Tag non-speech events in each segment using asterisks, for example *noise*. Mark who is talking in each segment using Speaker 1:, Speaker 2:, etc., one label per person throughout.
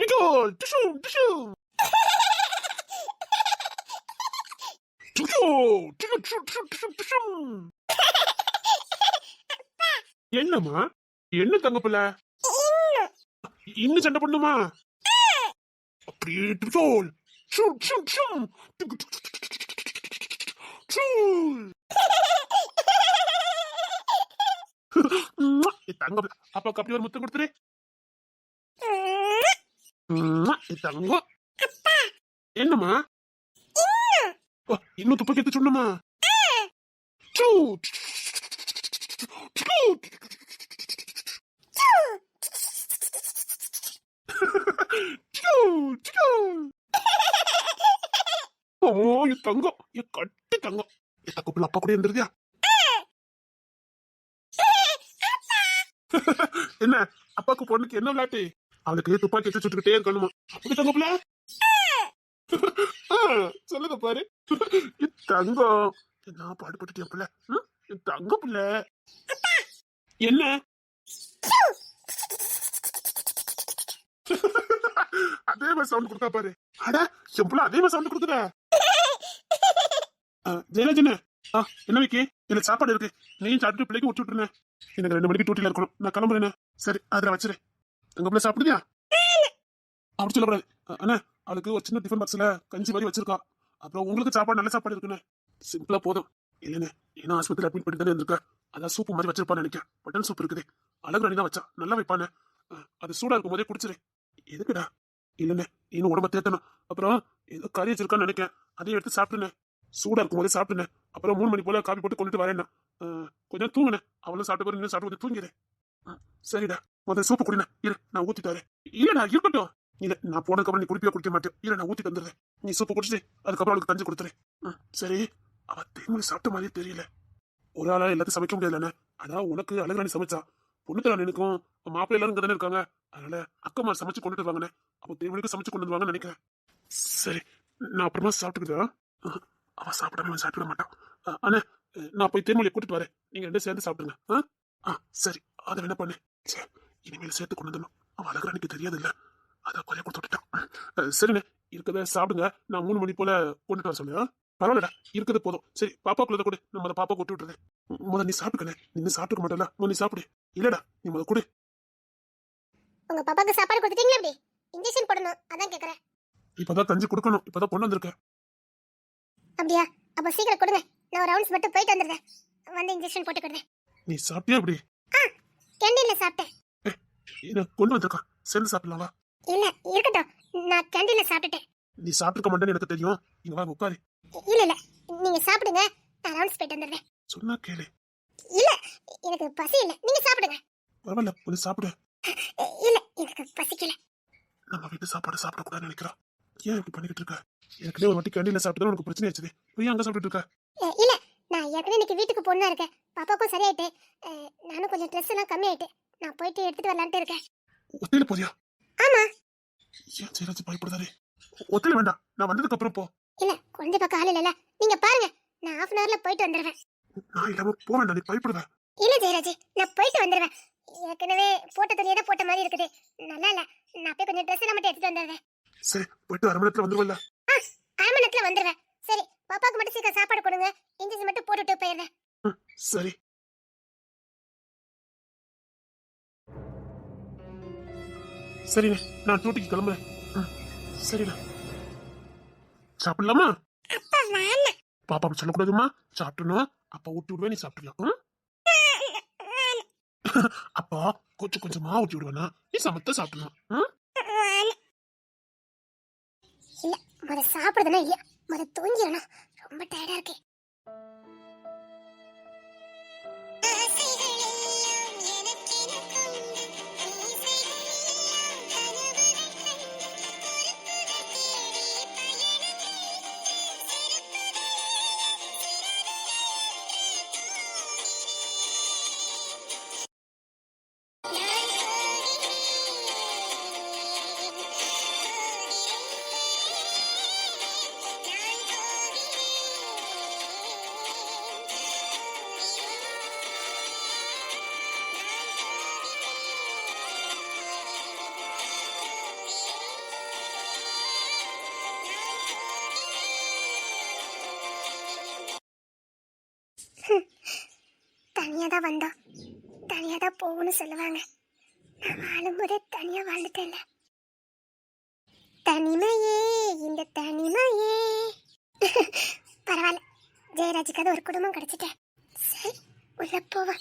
Speaker 1: Nicole, tishum, tishum. என்னம்மா? என்ன தங்க பிள்ளை? இன்னும் சண்டை பண்ணுமா? அப்படியே ட்ரோல் ஷூம் ஷூம் ஷூம் ஷூம் தங்க பிள்ளை. அப்பாவுக்கு அப்படி ஒரு முத்தம் கொடுத்துரு. தங்கம் என்னம்மா? இன்னும் துப்ப கேட்டு சொன்னமா ஓ என் தங்கம். என் கட்டி தங்கம். என் தங்கப்பிள்ள அப்பா கூட இருந்துருதியா *laughs* என்ன? அப்பாக்கு பொண்ணுக்கு என்ன விளையாட்டு? அவளுக்கு துப்பாக்கி வச்சு சுட்டுக்கிட்டே இருக்கணுமா? அப்படி தங்கப்பிள்ள சொல்லுங்க பாரு. தங்கம். என்ன பாடுபட்டுட்டேன் பிள்ளை? என் தங்க பிள்ளை. என்ன? அதே மாதிரி சவுண்ட் கொடுத்தா பாரு. அட என் அதே மாதிரி சவுண்ட் கொடுத்துட ஜெயலஜன ஆ என்ன வைக்கி? எனக்கு சாப்பாடு இருக்கு. நீயும் சாப்பிட்டு பிள்ளைக்கு விட்டு விட்டுருனே எனக்கு ரெண்டு மணிக்கு டூட்டில இருக்கணும். நான் கிளம்புறேனே. சரி அதில் வச்சிரு எங்க பிள்ளை சாப்பிடுவியா? அப்படி சொல்லக்கூடாது. அண்ணா அவளுக்கு ஒரு சின்ன டிஃபன் பாக்ஸ்ல கஞ்சி மாதிரி வச்சிருக்கா. அப்புறம் உங்களுக்கு சாப்பாடு நல்ல சாப்பாடு இருக்குண்ணே. சிம்பிளா போதும். இல்லைண்ணே ஏன்னா ஆஸ்பத்திரி அட்மிட் பண்ணி தானே இருந்திருக்கா? அதான் சூப்பு மாதிரி வச்சிருப்பான்னு நினைக்கிறேன். பட்டன் சூப் இருக்குது. அழகு ராணி தான் வச்சா. நல்லா வைப்பானே. அது சூடா இருக்கும் போதே குடிச்சிரு. எதுக்குடா? இல்லைண்ணே இன்னும் உடம்ப தேத்தணும். அப்புறம் ஏதோ கறி வச்சிருக்கான்னு நினைக்கிறேன். அதையும் எடுத்து சாப்பிட்டுனே சூடா இருக்கும் போதே சாப்பிட்டுனேன் அப்புறம் மூணு மணி போல காபி போட்டு கொண்டுட்டு வரேன்னா கொஞ்சம் தூங்குனேன் அவளும் சாப்பிட்டு போய் சாப்பிட்டு தூங்கிடு சரிடா. முதல்ல சூப்பு குடினா இரு நான் ஊத்தி தரேன் இல்லடா இருக்கட்டும். இல்ல நான் போனதுக்கப்புறம் நீ குடிப்பியா குடிக்க மாட்டேன். இல்ல நான் ஊத்தி தந்துடுறேன் நீ சூப்பு குடிச்சிட்டு அதுக்கப்புறம் அவளுக்கு தஞ்சு கொடுத்துறேன் சரி. அவ தேங்காய் சாப்பிட்ட மாதிரியே தெரியல. ஒரு ஆளா எல்லாத்தையும் சமைக்க முடியலண்ணே அதான் உனக்கு அழகாணி சமைச்சா. பொண்ணு தர எனக்கும் மாப்பிள்ளை எல்லாரும் தானே இருக்காங்க. அதனால அக்கம்மா சமைச்சு கொண்டுட்டு வாங்கண்ணே. அப்போ தேவனுக்கு சமைச்சு கொண்டு வாங்கன்னு நினைக்கிறேன். சரி நான் அப்புறமா சாப்பிட்டுக்கிட்டா அவன் சாப்பிடாம சாப்பிட மாட்டான். அண்ணே நான் போய் தேர்மொழியை கூட்டிட்டு வரேன். நீங்க ரெண்டும் சேர்ந்து சாப்பிடுங்க. ஆ? ஆ சரி. அதை என்ன பண்ணு. சே இனிமேல் சேர்த்து கொண்டு வந்துடணும். அவன் அழகாணிக்கு தெரியாது இல்ல அதான் கொலைய கொடுத்து விட்டுட்டான். சரிண்ணே இருக்கத சாப்பிடுங்க. நான் மூணு மணி போல கொண்டுட்டு வர சொல்லுங்க பரவாயில்லடா இருக்கிறது போதும். சரி பாப்பாக்குள்ளத கொடு. நான் முத பாப்பா கொட்டு விட்டுறேன் முத நீ சாப்பிட்டுக்கணே நீ சாப்பிட்டுக்க மாட்டல நீ சாப்பிடு. இல்லடா நீ முத கொடு.
Speaker 2: உங்க பாப்பாக்கு சாப்பாடு கொடுத்துட்டீங்களா அப்படி இன்ஜெக்ஷன் போடணும். அதான் கேக்குறேன்.
Speaker 1: இப்பதான் கஞ்சி கொடுக்கணும். இப்பதான் பொண்ணு வந்திருக்க
Speaker 2: அப்படியா? அப்ப சீக்கிரம் கொடுங்க. நான் ஒரு ரவுண்ட்ஸ் மட்டும் போயிட்டு வந்துடுறேன். வந்து இன்ஜெக்ஷன் போட்டுக்கிடுறேன்
Speaker 1: நீ சாப்பிட்டியா இப்படி
Speaker 2: கேண்டீன்ல சாப்பிட்டேன்.
Speaker 1: இதை கொண்டு வந்திருக்கான் சேர்ந்து சாப்பிடலாம்?
Speaker 2: இல்ல இருக்கட்டும். நான் கேண்டீன்ல சாப்பிட்டுட்டேன்.
Speaker 1: நீ சாப்பிட்டுக்க மாட்டேன்னு எனக்கு தெரியும். இங்க வா உட்காரு.
Speaker 2: இல்ல இல்ல. நீங்க சாப்பிடுங்க. நான் ரவுண்ட்ஸ் போயிட்டு வந்துடுறேன்.
Speaker 1: சொன்னா கேளு.
Speaker 2: இல்ல எனக்கு பசி இல்ல. நீங்க சாப்பிடுங்க.
Speaker 1: பரவாயில்ல கொஞ்சம் சாப்பிடு.
Speaker 2: இல்ல எனக்கு பசிக்கல
Speaker 1: நம்ம வீட்டு சாப்பாடு சாப்பிடக்கூடாதுன்னு நினைக்கிறா. ஏன் இப்படி பண்ணிக்கிட்டு இருக்க? ஏற்கனவே ஒரு வாட்டி கேண்டீன்ல சாப்பிட்டு உனக்கு பிரச்சனை ஆச்சு போய் அங்க சாப்பிட்டுட்டு இருக்க.
Speaker 2: ஏற்கனவே இன்னைக்கு வீட்டுக்கு பொண்ணா இருக்கேன் பாப்பாக்கும் சரியாயிட்டு. நானும் கொஞ்சம் ட்ரெஸ் எல்லாம் கம்மியாயிட்டு. நான் போயிட்டு எடுத்துட்டு வரலான்ட்டு இருக்கேன்.
Speaker 1: ஒத்தையில போறியா?
Speaker 2: ஆமா.
Speaker 1: ஏன் சீராஜ் பயப்படுதாரு ஒத்தையில வேண்டாம். நான் வந்ததுக்கு அப்புறம் போ.
Speaker 2: இல்ல குழந்தை பக்கம் ஆள் இல்ல நீங்க பாருங்க. நான் ஹாஃப் அன் ஹவர்ல போயிட்டு வந்துடுவேன்
Speaker 1: நான் இல்லாம போக வேண்டாம் நீ பயப்படுவேன்
Speaker 2: இல்ல ஜெயராஜ். நான் போயிட்டு வந்துடுவேன் ஏற்கனவே போட்ட துணியை தான் போட்ட மாதிரி இருக்குது. நல்லா இல்ல. நான் போய் கொஞ்சம் ட்ரெஸ் எல்லாம் மட்டும் எடுத்துட்டு வந்துடுறேன்.
Speaker 1: சரி போயிட்டு அரை மணி நேரத்துல வந்துருவல்ல.
Speaker 2: அரை மணி நேரத்துல வந்துடுவேன் பாப்பாக்கு மட்டும் சீக்கிரம் சாப்பாடு கொடுங்க. இன்ஜெக்ஷன் மட்டும் போட்டுட்டு போயிடுறேன்.
Speaker 1: சரி. சரிண்ணே நான் டியூட்டிக்கு கிளம்புறேன். சரிண்ணே. சாப்பிடலாமா? பாப்பா சொல்லக்கூடாதுமா சாப்பிட்டணும் அப்பா ஊட்டி விடுவேன் நீ சாப்பிட்டுக்கலாம் ம்? அப்பா கொஞ்சம் கொஞ்சமா ஊட்டி விடுவேனா நீ சமத்த சாப்பிடணும் ம்?
Speaker 2: இல்ல முத சாப்பிடுதுன்னா இல்லையா முத தூங்கிடணும் ரொம்ப டயர்டாக இருக்கு. இருக்கும்னு சொல்லுவாங்க. நான் வாழும்போதே தனியா வாழ்ந்துட்டேன்ல தனிமையே இந்த தனிமையே. *laughs* பரவாயில்ல. ஜெயராஜுக்காவது ஒரு குடும்பம் கிடைச்சிட்டேன். சரி உள்ள போவா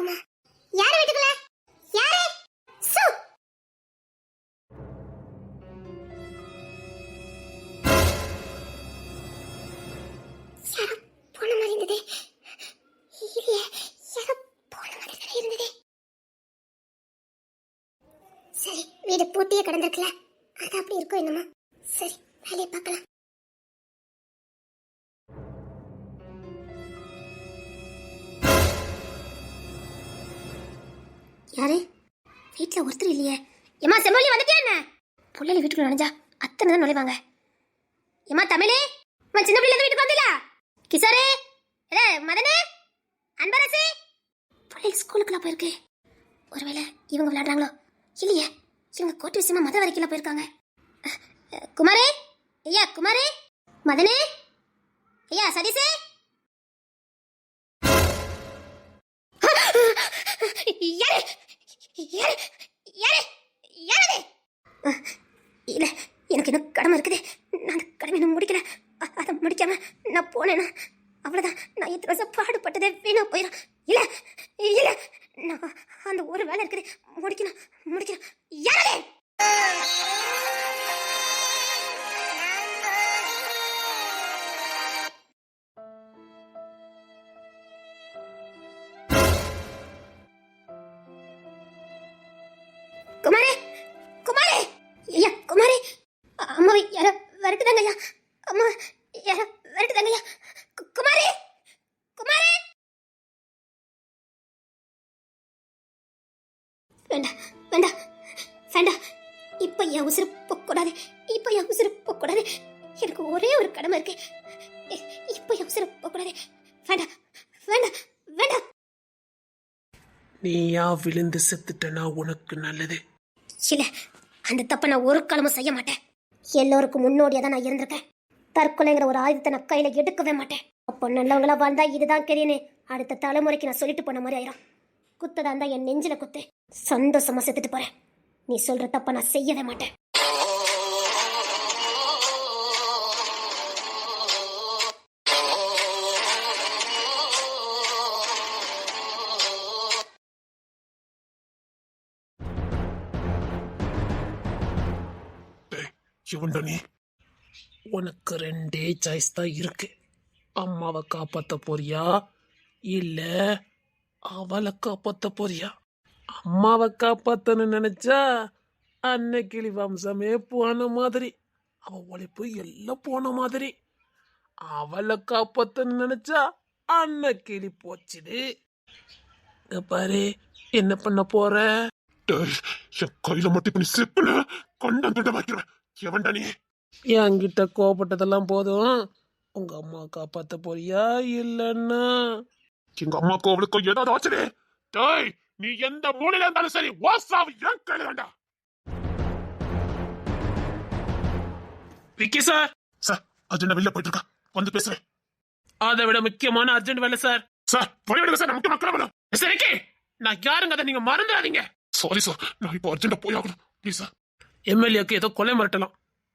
Speaker 2: இருக்குமா யாரு வீட்டுக்குள்ள? யாரு? சு! போன மாதிரி இருந்தது. இல்லையே யாரோ போன மாதிரி இருந்தது. சரி வீடு பூட்டியே கிடந்திருக்குல அது அப்படி இருக்கும் என்னமா. சரி வேலையை பார்க்கலாம். யாரு? வீட்டில் ஒருத்தர் இல்லையே. ஏமா செம்மொழி வந்துட்டே என்ன? பிள்ளைல வீட்டுக்குள்ள நுழைஞ்சா அத்தனை தான் நுழைவாங்க. ஏமா தமிழே உன் சின்ன பிள்ளை வீட்டுக்கு வந்தில கிசாரே ஏ மதனே அன்பரசே. பிள்ளை ஸ்கூலுக்குள்ள போயிருக்கு. ஒருவேளை இவங்க விளையாடுறாங்களோ? இல்லையே. இவங்க கோட்டு விஷயமா மத வரைக்கும் போயிருக்காங்க. குமாரே ஐயா குமாரே மதனே ஐயா சதீஷே. யாரு யாரு யாரு யாரு அஹ், இல்ல எனக்கு இன்னும்
Speaker 3: நீயா விழுந்து செத்துட்டனா உனக்கு நல்லது.
Speaker 2: இல்ல அந்த தப்பை நான் ஒரு காலமும் செய்ய மாட்டேன். எல்லோருக்கும் முன்னோடியா தான் நான் இருந்திருக்கேன். தற்கொலைங்கிற ஒரு ஆயுதத்தை நான் கையில எடுக்கவே மாட்டேன். அப்போ நல்லவங்களா வாழ்ந்தா இதுதான் கெரியனு அடுத்த தலைமுறைக்கு நான் சொல்லிட்டு போன மாதிரி ஆயிரும். குத்ததா இருந்தா என் நெஞ்சில குத்து. சந்தோஷமா செத்துட்டு போறேன். நீ சொல்ற தப்ப நான் செய்யவே மாட்டேன்.
Speaker 1: சிவண்டனி
Speaker 3: உனக்கு ரெண்டே சாய்ஸ் தான் இருக்கு. அம்மாவை காப்பாத்த போறியா? இல்ல அவளை காப்பாத்த போறியா? அம்மாவை காப்பாத்தன்னு நினைச்சா அன்னைக்கிளி வம்சமே போன மாதிரி. அவ உழைப்பு எல்லாம் போன மாதிரி. அவளை காப்பாத்தன்னு நினைச்சா அன்னைக்கிளி போச்சுது பாரு என்ன பண்ண போற?
Speaker 1: கையில மட்டும் இப்ப நீ செப்புன கண்டம் வைக்கிறேன் எவன்டா நீ?
Speaker 3: என்கிட்ட கோபப்பட்டதெல்லாம் போதும். உங்க அம்மா காப்பாத்த போறியா இல்லன்னா?
Speaker 1: எங்க அம்மாக்கும் அவளுக்கும் ஏதாவது ஆச்சுடே டேய் நீ எந்த மூலையில இருந்தாலும் சரி வாசாவு என் கையில வேண்டா
Speaker 3: விக்கி சார்.
Speaker 1: சார் அர்ஜென்டா வெளில போயிட்டு இருக்கா வந்து பேசுறேன்.
Speaker 3: அதை விட முக்கியமான அர்ஜென்ட் வேலை சார்.
Speaker 1: சார் வழி விடுங்க சார் நமக்கு மக்கள் வேணும்.
Speaker 3: சரி நான் யாருங்க? அதை நீங்க மறந்துடாதீங்க.
Speaker 1: சாரி சார் நான் இப்போ அர்ஜென்டா போய் ஆகணும். Please sir.
Speaker 3: எம்எல்ஏக்கு ஏதோ கொலை மிரட்டலாம்.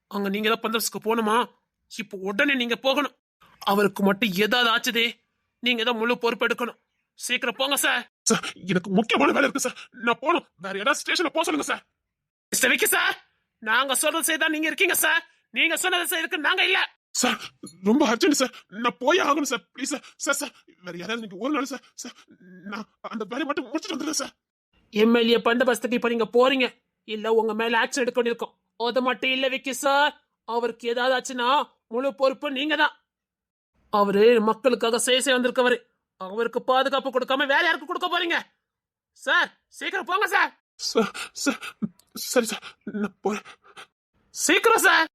Speaker 3: அங்க நீங்க தான் பந்தோபஸ்துக்கு போகணுமா? இப்போ உடனே நீங்க போகணும். அவருக்கு மட்டும் ஏதாவது ஆச்சுதே. நீங்க தான் முழு பொறுப்பு எடுக்கணும். சீக்கிரம் போங்க சார்.
Speaker 1: சார் எனக்கு முக்கியமான வேலை இருக்கு சார். நான் போகணும். வேற ஏதாவது ஸ்டேஷன்ல போக சொல்லுங்க சார்.
Speaker 3: Mister Vicky sir. நாங்க சொல்றது செய்தா நீங்க இருக்கீங்க சார். நீங்க சொன்னதை செய்யறதுக்கு நாங்க இல்ல.
Speaker 1: சார் ரொம்ப அர்ஜென்ட் சார். நான் போய் ஆகணும் sir. Please sir. Sir sir. வேற யாராவது நீங்க ஒரு நாள் சார். சார் நான் அந்த வேலையை மட்டும் முடிச்சுட்டு வந்துடுறேன் சார்.
Speaker 3: எம்எல்ஏ பந்தோபஸ்துக்கு இப்ப நீங்க போறீங்க. இல்ல உங்க மேல ஆக்ஷன் எடுக்க வேண்டியிருக்கும். அது மட்டும் இல்ல விக்கி சார். அவருக்கு ஏதாவது ஆச்சுன்னா முழு பொறுப்பு நீங்க தான் அவரு மக்களுக்காக செய்ய வந்திருக்கவரு. அவருக்கு பாதுகாப்பு கொடுக்காம வேற யாருக்கு கொடுக்க போறீங்க? சார் சீக்கிரம் போங்க
Speaker 1: சார். சார் சார் நான் போறேன்.
Speaker 3: சீக்கிரம் சார்.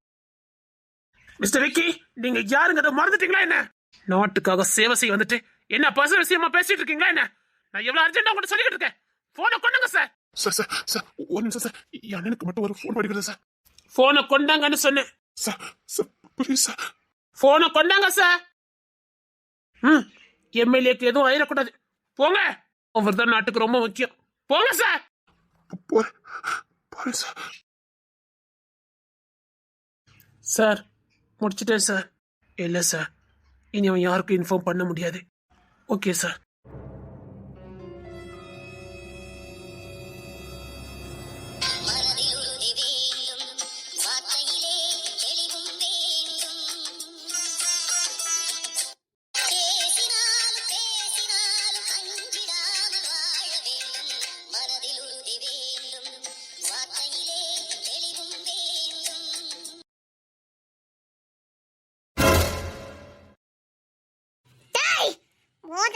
Speaker 3: மிஸ்டர் விக்கி நீங்க யாருங்கிறத மறந்துட்டீங்களா என்ன? நாட்டுக்காக சேவை செய்ய வந்துட்டு என்ன பர்சனல் விஷயமா பேசிட்டு இருக்கீங்களா என்ன? நான் எவ்வளவு அர்ஜென்டா உங்கள்ட்ட சொல்லிக்கிட்டு இருக்கேன். போனை கொண்டாங்க சார்
Speaker 1: சார் சார் சார் ஒரு நிமிஷம் சார் என் அண்ணனுக்கு மட்டும் ஒரு ஃபோன் படிக்கிறது சார்
Speaker 3: போனை கொண்டாங்கன்னு சொன்னேன்.
Speaker 1: சார் சார் ப்ளீஸ் சார்
Speaker 3: போனை கொண்டாங்க சார் ம் எம்எல்ஏக்கு எதுவும் ஆயிடக்கூடாது போங்க. அவர் தான் நாட்டுக்கு ரொம்ப முக்கியம். போங்க சார்
Speaker 1: போறேன் போறேன் சார்
Speaker 3: சார் முடிச்சிட்டேன் சார் இல்லை சார் இனி அவன் யாருக்கும் இன்ஃபார்ம் பண்ண முடியாது. ஓகே சார்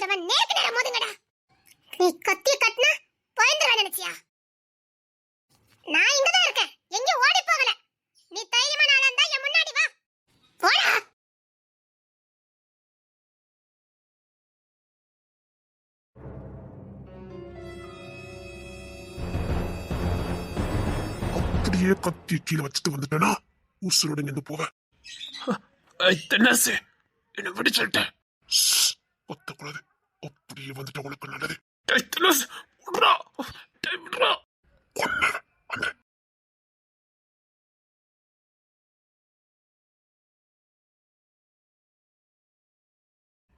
Speaker 2: மோதிரவன் நேருக்கு நேரம் மோதுங்கடா. நீ கத்திய கட்டினா பயந்துருவ நினைச்சியா? நான் இங்கதான் இருக்கேன். எங்க ஓடி போகல. நீ தைரியமான ஆளா இருந்தா என் முன்னாடி வா. போடா.
Speaker 1: அப்படியே கத்தி கீழே வச்சுட்டு வந்துட்டேனா? உசுரோட நின்று போவேன்.
Speaker 3: என்ன விட சொல்லிட்டேன்.
Speaker 1: ஒத்தக்கூடாது அப்படியே வந்துட்டு உனக்கு நல்லது
Speaker 3: விட்றா. டேய், விட்றா.
Speaker 1: கொன்ன அந்த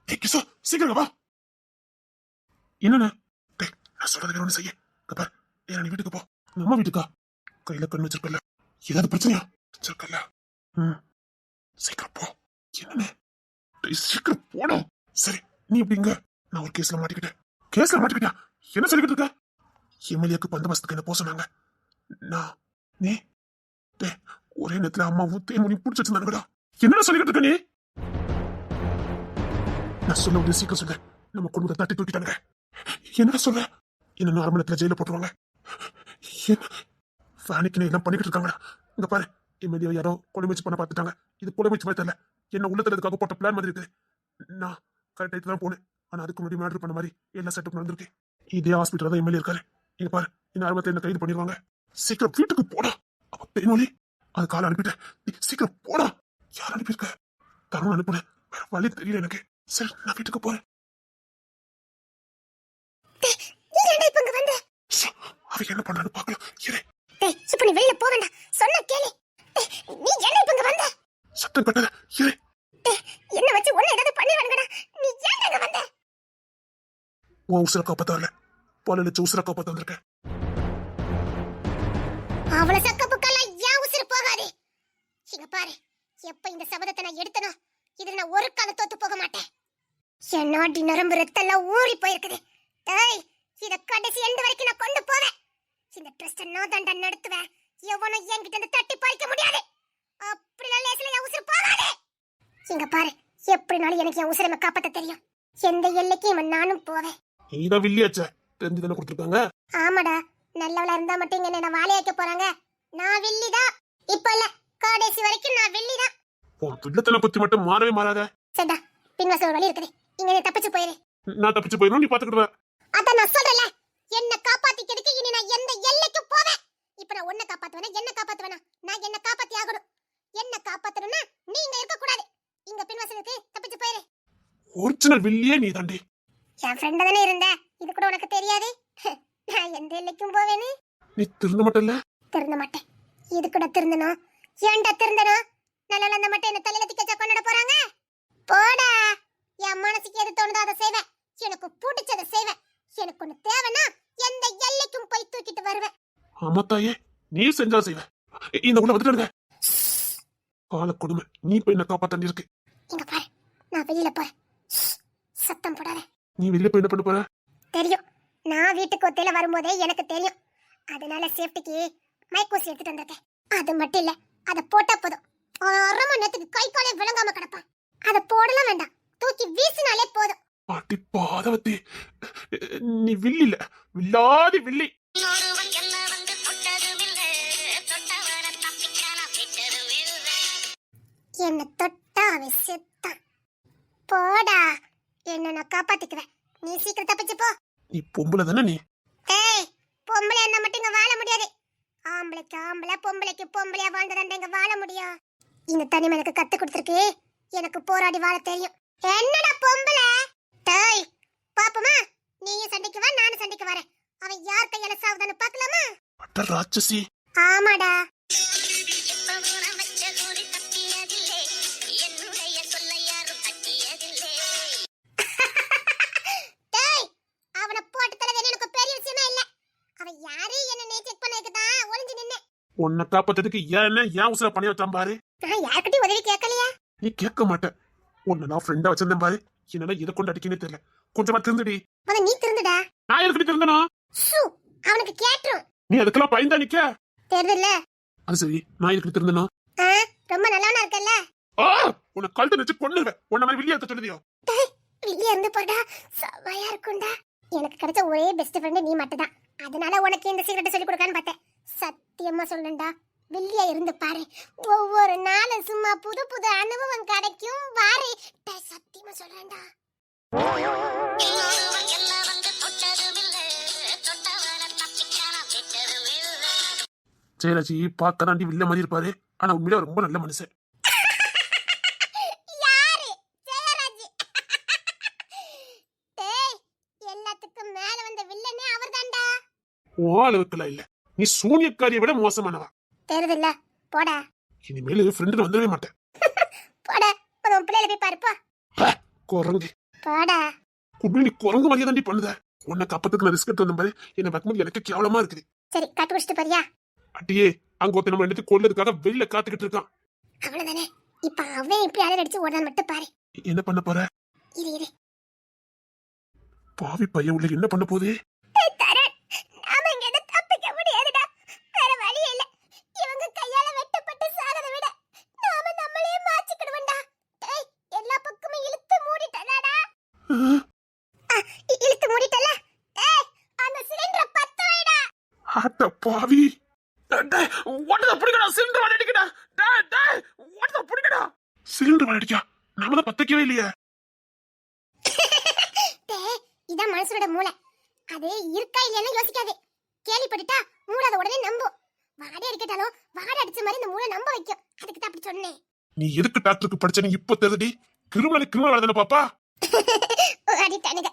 Speaker 1: ஏய் கிசோ சீக்கிரம் வா. என்னண்ணே? டேய் நான் சொல்றது ஒண்ணு செய்ய. இங்க பாரு ஏன் நீ வீட்டுக்கு போ. அம்மா வீட்டுக்கா? கையில கண்ணு வச்சிருக்கல ஏதாவது பிரச்சனையா? வச்சிருக்கல ம். சீக்கிரம் போ. என்னண்ணே? டேய் சீக்கிரம் போடும் சரி நீ எப்படிங்க நான் ஒரு கேஸ்ல மாட்டிக்கிட்டேன். கேஸ்ல மாட்டிக்கிட்டா என்ன சொல்லிக்கிட்டு இருக்க? எம்எல்ஏக்கு பந்தோபஸ்துக்கு என்ன போக சொன்னாங்க? நான் நீ டே ஒரே நேரத்துல அம்மாவும் தேமுனி பிடிச்சி வச்சிருந்தானுங்கடா. என்னடா சொல்லிக்கிட்டு இருக்க நீ? நான் சொல்ல முடியும் சீக்கிரம் சொல்ல. நம்ம குடும்பத்தை தட்டி தூக்கிட்டானுங்க. என்னடா சொல்ற? என்ன அரை மணி நேரத்துல ஜெயில போட்டுருவாங்க? என்ன? நீ எல்லாம் பண்ணிக்கிட்டு இருக்காங்கடா. இங்க பாரு எம்எல்ஏ யாரோ கொலை பண்ண பார்த்துட்டாங்க. இது கொலை மாதிரி தெரியல. என்ன உள்ள இதுக்காக போட்ட பிளான் மாதிரி இருக்குது நான் கரெக்ட் டைத்துல தான் போனேன். ஆனா அதுக்கு முன்னாடி மேட்ரு பண்ண மாதிரி எல்லா செட்டப் நடந்திருக்கு. இதே ஹாஸ்பிட்டல் தான் எம்எல்ஏ இருக்காரு. இங்க பாரு இந்த ஆரம்பத்தில் என்ன கைது பண்ணிடுவாங்க சீக்கிரம் வீட்டுக்கு போடா. அப்ப பெருமொழி அது காலை அனுப்பிட்டேன். நீ சீக்கிரம் போடா. யார் அனுப்பியிருக்க? தருண் அனுப்புனேன். வேற வழி தெரியல எனக்கு. சரி நான் வீட்டுக்கு போறேன். அவன் என்ன பண்றான்னு பார்க்கலாம். இரு.
Speaker 2: டேய் சுப்பு நீ வெளியில போக வேண்டாம் சொன்ன கேளு. நீ என்ன இப்ப இங்க வந்த?
Speaker 1: சத்தம் கட்டல இரு
Speaker 2: டேய், என்ன வச்சு ஒண்ணு ஏதாவது பண்ணிடுவானுங்கடா நீ ஏன்டா இங்க வந்த
Speaker 1: உன் உசுர காப்பாத்த வரல. பல லட்சம் உசுர காப்பாத்த வந்திருக்கேன்.
Speaker 2: அவ்வளவு சக்க புக்கெல்லாம் ஏன் உசுறு போகாது? இங்க பாரு எப்ப இந்த சபதத்தை நான் எடுத்தனோ இதுல நான் ஒரு கால தோத்து போக மாட்டேன். என் நாட்டி நரம்பு ரத்தெல்லாம் ஊறி போயிருக்குது. டேய் இத கடைசி எண்டு வரைக்கும் நான் கொண்டு போவேன். இந்த ட்ரஸ்ட நான் தாண்டா நடத்துவேன். எவனும் என்கிட்ட இருந்து தட்டி பறிக்க முடியாது. அப்படிலாம் லேசில என் உசுறு போகாது. இங்க பாரு எப்படினாலும் எனக்கு என் உசுரமை காப்பாத்த தெரியும். எந்த எல்லைக்கும் இவன் நானும் போவேன்.
Speaker 1: நீதான் வில்லியாச்ச தெரிஞ்சு தானே கொடுத்துருக்காங்க?
Speaker 2: ஆமாடா நல்லவளா இருந்தா மட்டும் இங்க என்ன வாழையாக்க போறாங்க. நான் வெள்ளிதான் இப்ப இல்ல கடைசி வரைக்கும் நான் வெள்ளிதான்
Speaker 1: உன் துள்ளத்தனை பத்தி மட்டும் மாறவே மாறாத.
Speaker 2: சரிடா பின்வாசல் ஒரு வழி இருக்குது. இங்க நீ தப்பிச்சு போயிரு.
Speaker 1: நான் தப்பிச்சு போயிடும் நீ பாத்துக்கிடுவ
Speaker 2: அதான் நான் சொல்றேன்ல என்ன காப்பாத்திக்கிறதுக்கு இனி நான் எந்த எல்லைக்கும் போவேன். இப்ப நான் உன்னை காப்பாத்துவேனா என்ன காப்பாத்துவேனா? நான் என்ன காப்பாத்தி ஆகணும். என்ன காப்பாத்தணும்னா நீங்க இருக்க கூடாது இங்க பின்வாசல் இருக்கு தப்பிச்சு போயிரு.
Speaker 1: ஒரிஜினல் வில்லியே நீ தாண்டி
Speaker 2: என் ஃப்ரெண்ட் தானே இருந்த? இது கூட உனக்கு தெரியாது. *laughs* நான் எந்த எல்லைக்கும் போவேன்னு
Speaker 1: நீ திருந்த மாட்டல்ல
Speaker 2: திருந்த மாட்டேன். இது கூட திருந்தணும் ஏன்டா திருந்தணும் நல்ல அந்த மட்டும் என்ன தலையில திக்க கொண்டாட போறாங்க? போடா. என் மனசுக்கு எது தோணுதோ அதை செய்வேன். எனக்கு பிடிச்சதை செய்வேன். எனக்கு ஒண்ணு தேவைன்னா எந்த எல்லைக்கும் போய் தூக்கிட்டு வருவேன்.
Speaker 1: ஆமா தாயே நீ செஞ்சா செய்வ. இந்த உள்ள வந்துட்டானுங்க கால கொடுமை. நீ போய் என்ன காப்பாத்தாண்டி இருக்கு
Speaker 2: இங்க பாரு. நான் வெளியில போறேன். சத்தம் போடாத.
Speaker 1: நீ வெளியே போய் என்ன பண்ண போற?
Speaker 2: தெரியும். நான் வீட்டுக்கு ஒத்தையில வரும்போதே எனக்கு தெரியும். அதனால சேஃப்டிக்கு மைக்கூஸ் எடுத்துட்டு வந்திருக்கேன். அது மட்டும் இல்ல அத போட்டா போதும். அரை மணி நேரத்துக்கு கை காலே விளங்காம கிடப்பான். அத போடலாம் வேண்டாம். தூக்கி வீசினாலே போதும்.
Speaker 1: அடி பாதவத்தி. நீ வில்லி இல்ல. வில்லாதி வில்லி.
Speaker 4: என்ன
Speaker 2: தொட்டா அவன் செத்தான். போடா. என்ன நான் காப்பாத்திக்குவேன். நீ சீக்கிரம் தப்பிச்சு போ.
Speaker 1: நீ பொம்பளை தானே நீ?
Speaker 2: ஏய் பொம்பளை இருந்தா மட்டும் இங்க வாழ முடியாது. ஆம்பளைக்கு ஆம்பளை பொம்பளைக்கு பொம்பளையா வாழ்ந்ததாண்டா இங்க வாழ முடியும். இந்த தனிமை எனக்கு கத்து கொடுத்துருக்கு. எனக்கு போராடி வாழ தெரியும். என்னடா பொம்பளை? டேய் பாப்போமா? நீயும் சண்டைக்கு வா நானும் சண்டைக்கு வரேன். அவன் யார் கையால சாவுதான்னு பார்க்கலாமா
Speaker 1: ராட்சசி.
Speaker 2: ஆமாடா.
Speaker 1: உன்னை காப்பாத்ததுக்கு ஏன் ஏன் உசுர பணிய வச்சான் பாரு?
Speaker 2: நான் யார்கிட்டயும் உதவி கேட்கலையா?
Speaker 1: நீ கேட்க மாட்ட உன்னை நான் ஃப்ரெண்டா வச்சிருந்தேன் பாரு. என்னால எதை கொண்டு அடிக்கனே தெரியல. கொஞ்சமா திருந்துடி.
Speaker 2: முத நீ திருந்துடா.
Speaker 1: நான் எதுக்கிட்ட திருந்தனா?
Speaker 2: சு அவனுக்கு கேட்டுரும்.
Speaker 1: நீ அதுக்கெல்லாம் பயந்தா நிக்க.
Speaker 2: தெரியுதுல்ல
Speaker 1: அது சரி நான் எதுக்கிட்ட திருந்தனா?
Speaker 2: ஆ, ரொம்ப நல்லவனா இருக்கல்ல?
Speaker 1: ஆ உன்னை கழுத்து நிச்சு கொண்டுருவேன் உன்ன மாதிரி வெளியே இருக்க சொல்லுதியோ.
Speaker 2: வெளியே இருந்து போடா. செவ்வாயா இருக்கும்டா. எனக்கு கிடைச்ச ஒரே பெஸ்ட் ஃப்ரெண்டு நீ மட்டும்தான். அதனால உனக்கு இந்த சீக்கிரட்டை சொல்லி கொடுக்கான்னு பார்த்தேன். சத்தியமா சொல்லுண்டா வெளியே இருந்து பாரு. ஒவ்வொரு நாளும் சும்மா புது புது அனுபவம் கிடைக்கும் டேய், சத்தியமா சொல்றேன்டா.
Speaker 4: இன்னொருவன் எல்லாம் வந்து தொட்டதுமில்லை தொட்டவன தப்பிக்கான விட்டதுமில்லை
Speaker 1: ஜெயலட்சி பார்க்க தாண்டி வில்ல மாதிரி இருப்பாரு. ஆனா உண்மையிலே ரொம்ப நல்ல மனுஷன்.
Speaker 2: யாரு? ஜெயராஜ். டேய் எல்லாத்துக்கும் மேல வந்த வில்லனே அவர்தான்டா.
Speaker 1: ஓ அளவுக்குலாம் இல்ல. நீ சூனியக்காரியை விட மோசமானவா?
Speaker 2: தெரியுதுல்ல போடா.
Speaker 1: இனிமேல் ஃப்ரெண்டு வந்துடவே மாட்டேன்.
Speaker 2: போடா. உன் பிள்ளையில போய் பாருப்பா
Speaker 1: குரங்கு.
Speaker 2: போடா.
Speaker 1: குட்டி நீ குரங்கு மாதிரியே தாண்டி பண்ணுத. உன்னை கப்பத்துக்கு நான் ரிஸ்க் எடுத்து வந்த மாதிரி என்ன பார்க்கும்போது எனக்கு கேவலமா இருக்குது.
Speaker 2: சரி கட்டு குடிச்சிட்டு போறியா?
Speaker 1: அட்டியே அங்க ஒருத்தன் நம்ம எடுத்து கொள்ளதுக்காக வெளியில காத்துக்கிட்டு இருக்கான்.
Speaker 2: அவ்வளவுதானே? இப்ப அவன் எப்படி அலர் அடிச்சு ஓடுறான்னு மட்டும் பாரு.
Speaker 1: என்ன பண்ண போற?
Speaker 2: இரு இரு.
Speaker 1: பாவி பையன் உள்ள என்ன பண்ண போகுது
Speaker 2: தரேன் நாம இங்க இருந்து தப்பிக்க முடியாதுடா வேற வழி இல்ல இவங்க கையால வெட்டப்பட்டு சாகிறத விட நாம நம்மளே மாச்சிக்கிடுவோம்டா டேய் எல்லா பக்கமும் இழுத்து மூடிட்டடாடா இழுத்து மூடிட்டல டேய் அந்த சிலிண்டரை பத்த வைடா.
Speaker 1: ஆட்ட பாவி. ஓட்டத பிடிக்கடா சிலிண்டர் வாடி அடிக்கடா. டேய் டேய் ஓட்டத பிடிக்கடா சிலிண்டர் வாடி அடிக்கா. நாம தான் பத்திக்கவே இல்லையே. *laughs*
Speaker 2: டேய் இதான் மனுஷனோட மூளை. அது இருக்கா இல்லையான்னு யோசிக்காது. கேள்விப்பட்டுட்டா மூளை அதை உடனே நம்பும். வாடை அடிக்கட்டாலும் வாடை அடிச்ச மாதிரி இந்த மூளை நம்ப வைக்கும். அதுக்கு தான் அப்படி சொன்னேன்.
Speaker 1: நீ எதுக்கு டாக்டருக்கு படிச்ச நீ இப்ப தெரியுடி கிரிமினல் கிரிமினல் தானே பாப்பா? *laughs*
Speaker 2: அடித்தானுங்க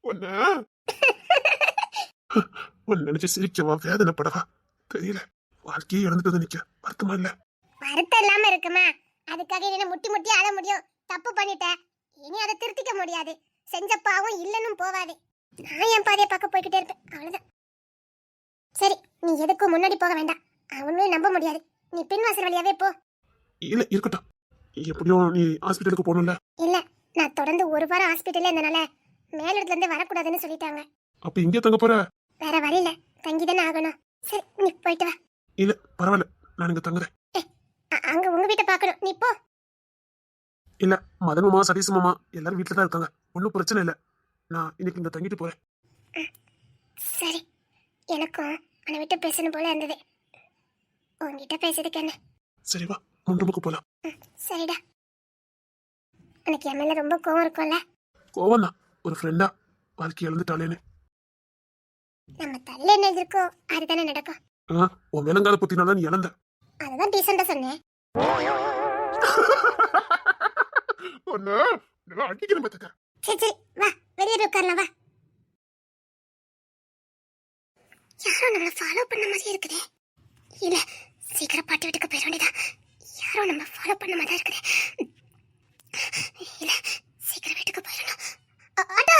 Speaker 1: உன்ன. உன்னை நினைச்சு சிரிக்கவா வேதனைப்படவா? தெரியல. வாழ்க்கையே இழந்துட்டு நிக்க. வருத்தமா இல்ல?
Speaker 2: வருத்தம் இல்லாம இருக்குமா? அதுக்காக என்ன முட்டி முட்டி அழ முடியும். தப்பு பண்ணிட்ட. இனி அதை திருத்திக்க முடியாது. செஞ்ச பாவம் இல்லைன்னு போவாது. நான் என் பாதையை பார்க்க போய்கிட்டே இருப்பேன். அவ்வளவுதான். சரி நீ எதுக்கும் முன்னாடி போக வேண்டாம். அவனும் நம்ப முடியாது. நீ பின்வாசல் வழியாவே போ.
Speaker 1: இல்ல இருக்கட்டும். எப்படியும் நீ ஹாஸ்பிட்டலுக்கு போகணும்ல?
Speaker 2: இல்ல நான் தொடர்ந்து ஒரு வாரம் ஹாஸ்பிட்டல்ல இருந்தனால மேலிடத்துல இருந்து வரக்கூடாதுன்னு சொல்லிட்டாங்க.
Speaker 1: அப்ப இங்கே தங்க போற?
Speaker 2: வேற வழி இல்ல தங்கிதானே ஆகணும். சரி நீ போயிட்டு வா.
Speaker 1: இல்ல பரவாயில்ல நான் இங்க தங்குறேன்.
Speaker 2: அ- அங்க உங்க வீட்டை பார்க்கணும். நீ போ.
Speaker 1: இல்ல மதன் மாமா சதீஷ் மாமா எல்லாரும் வீட்டுல தான் இருக்காங்க. ஒன்றும் பிரச்சனை இல்ல. நான் இன்னைக்கு இங்க தங்கிட்டு போறேன்.
Speaker 2: சரி. எனக்கும் அவனை விட்டு பேசணும் போல இருந்தது. உன்கிட்ட பேசுறதுக்கு என்ன?
Speaker 1: சரி வா. முன்றுமுக்கு போலாம்.
Speaker 2: சரிடா. உனக்கு என் மேல ரொம்ப கோவம் இருக்கும்ல?
Speaker 1: கோவம் தான் ஒரு ஃப்ரெண்டா வாழ்க்கை இழந்துட்டாளேன்னு.
Speaker 2: நம்ம தள்ள என்ன இருக்கோ அதுதானே நடக்கும்.
Speaker 1: ஆ, உன் விளங்காத புத்தினால நீ இழந்த.
Speaker 2: அதுதான் டீசெண்டா சொன்னேன்.
Speaker 1: ஒன்னு அடிக்கணும் பார்த்துக்க
Speaker 2: சரி சரி வா வெளியே உட்காரலாம் வா. யாரோ நம்மள ஃபாலோ பண்ண மாதிரி இருக்குதே. இல்ல சீக்கிரம் பாட்டி வீட்டுக்கு போயிட வேண்டியதா எல்லாரும் நம்மளை ஃபாலோ பண்ண மாதிரி இருக்குது. இல்லை சீக்கிரம் வீட்டுக்கு போயிடணும். ஆட்டா!